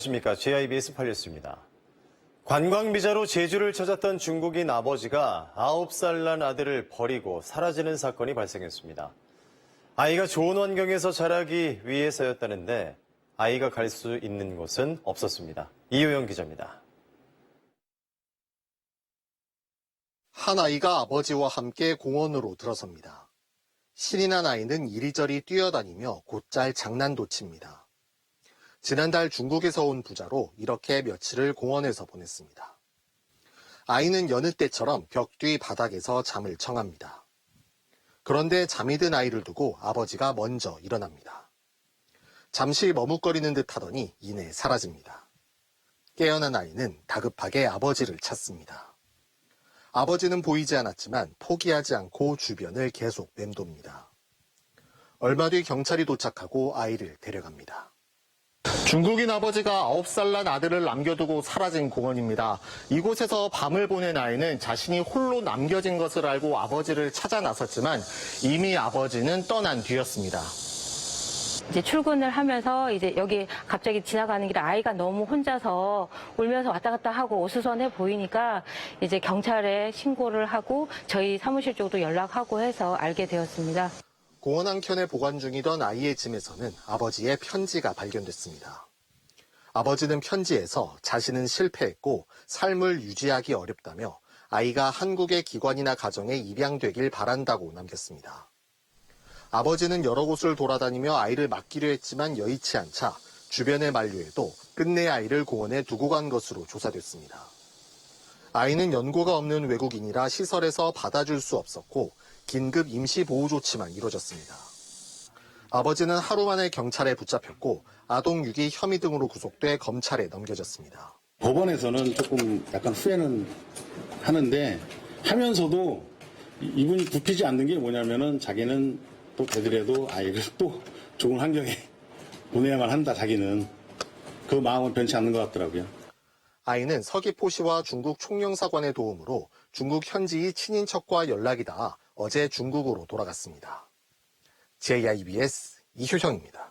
안녕하십니까. JIBS 팔렸습니다. 관광 비자로 제주를 찾았던 중국인 아버지가 9살 난 아들을 버리고 사라지는 사건이 발생했습니다. 아이가 좋은 환경에서 자라기 위해서였다는데 아이가 갈 수 있는 곳은 없었습니다. 이효영 기자입니다. 한 아이가 아버지와 함께 공원으로 들어섭니다. 신이 난 아이는 이리저리 뛰어다니며 곧잘 장난도 칩니다. 지난달 중국에서 온 부자로 이렇게 며칠을 공원에서 보냈습니다. 아이는 여느 때처럼 벽 뒤 바닥에서 잠을 청합니다. 그런데 잠이 든 아이를 두고 아버지가 먼저 일어납니다. 잠시 머뭇거리는 듯 하더니 이내 사라집니다. 깨어난 아이는 다급하게 아버지를 찾습니다. 아버지는 보이지 않았지만 포기하지 않고 주변을 계속 맴돕니다. 얼마 뒤 경찰이 도착하고 아이를 데려갑니다. 중국인 아버지가 9살 난 아들을 남겨두고 사라진 공원입니다. 이곳에서 밤을 보낸 아이는 자신이 홀로 남겨진 것을 알고 아버지를 찾아 나섰지만 이미 아버지는 떠난 뒤였습니다. 이제 출근을 하면서 이제 여기 갑자기 지나가는 길에 아이가 너무 혼자서 울면서 왔다 갔다 하고 어수선해 보이니까 이제 경찰에 신고를 하고 저희 사무실 쪽도 연락하고 해서 알게 되었습니다. 공원 한켠에 보관 중이던 아이의 짐에서는 아버지의 편지가 발견됐습니다. 아버지는 편지에서 자신은 실패했고 삶을 유지하기 어렵다며 아이가 한국의 기관이나 가정에 입양되길 바란다고 남겼습니다. 아버지는 여러 곳을 돌아다니며 아이를 맡기려 했지만 여의치 않자 주변의 만류에도 끝내 아이를 공원에 두고 간 것으로 조사됐습니다. 아이는 연고가 없는 외국인이라 시설에서 받아줄 수 없었고 긴급 임시 보호 조치만 이루어졌습니다. 아버지는 하루 만에 경찰에 붙잡혔고 아동 유기 혐의 등으로 구속돼 검찰에 넘겨졌습니다. 법원에서는 조금 약간 후회는 하는데 하면서도 이- 이분이 굽히지 않는 게 뭐냐면은 자기는 또 되더라도 아이를 또 좋은 환경에 보내야만 한다 자기는 그 마음은 변치 않는 것 같더라고요. 아이는 서귀포시와 중국 총영사관의 도움으로 중국 현지의 친인척과 연락이 닿아 어제 중국으로 돌아갔습니다. JIBS 이효정입니다.